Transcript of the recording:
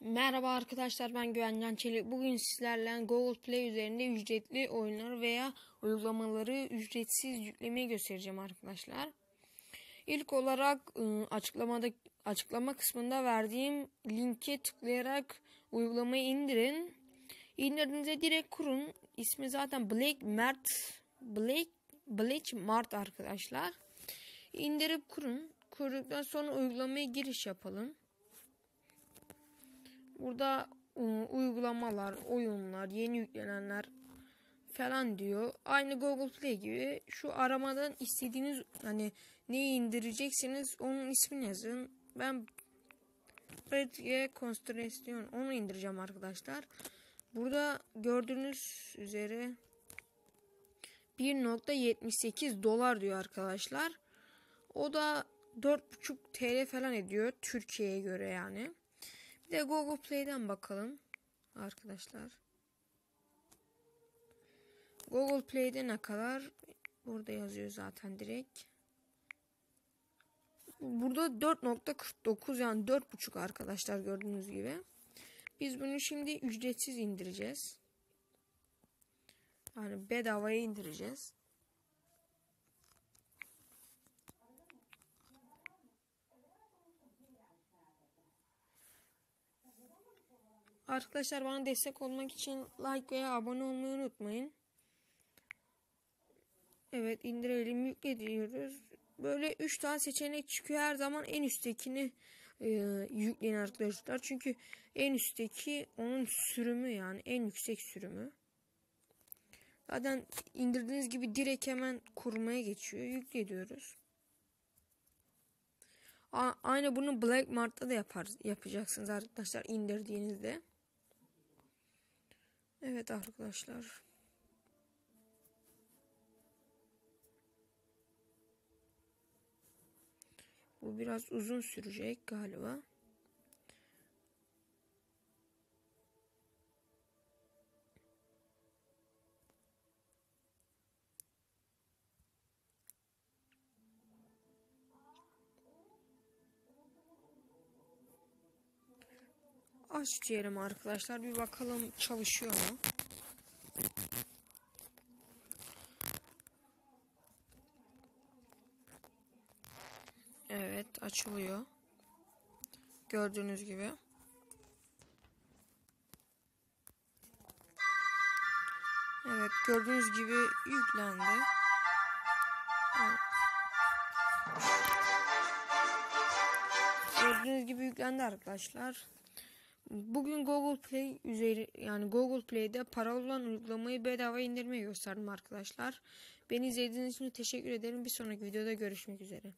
Merhaba arkadaşlar ben Güvencan Çelik. Bugün sizlerle Google Play üzerinde ücretli oyunlar veya uygulamaları ücretsiz yüklemeyi göstereceğim arkadaşlar. İlk olarak ıı, açıklamada açıklama kısmında verdiğim linke tıklayarak uygulamayı indirin. İndirdiğinizde direkt kurun. İsmi zaten Blake Mert Blake Blake Mart arkadaşlar. İndirip kurun. Kurduktan sonra uygulamaya giriş yapalım. Burada ıı, uygulamalar, oyunlar, yeni yüklenenler falan diyor. Aynı Google Play gibi şu aramadan istediğiniz hani neyi indireceksiniz onun ismini yazın. Ben Pretty Constellation onu indireceğim arkadaşlar. Burada gördüğünüz üzere 1.78 dolar diyor arkadaşlar. O da 4.5 TL falan ediyor Türkiye'ye göre yani. Bir de Google Play'den bakalım arkadaşlar. Google Play'de ne kadar? Burada yazıyor zaten direkt. Burada 4.49 yani 4.5 arkadaşlar gördüğünüz gibi. Biz bunu şimdi ücretsiz indireceğiz. Yani bedavaya indireceğiz. Arkadaşlar bana destek olmak için like veya abone olmayı unutmayın. Evet indirelim yükle diyoruz. Böyle 3 tane seçenek çıkıyor. Her zaman en üsttekini e, yükleyin arkadaşlar. Çünkü en üstteki onun sürümü yani en yüksek sürümü. Zaten indirdiğiniz gibi direkt hemen kurmaya geçiyor. Yükle diyoruz. Aynı bunu Black Mart'ta da yapar, yapacaksınız arkadaşlar indirdiğinizde. Evet arkadaşlar. Bu biraz uzun sürecek galiba. Aç diyelim arkadaşlar. Bir bakalım çalışıyor mu? Evet açılıyor. Gördüğünüz gibi. Evet gördüğünüz gibi yüklendi. Gördüğünüz gibi yüklendi arkadaşlar. Bugün Google Play üzeri yani Google Play'de para olan uygulamayı bedava indirmeyi gösterdim arkadaşlar. Beni izlediğiniz için teşekkür ederim. Bir sonraki videoda görüşmek üzere.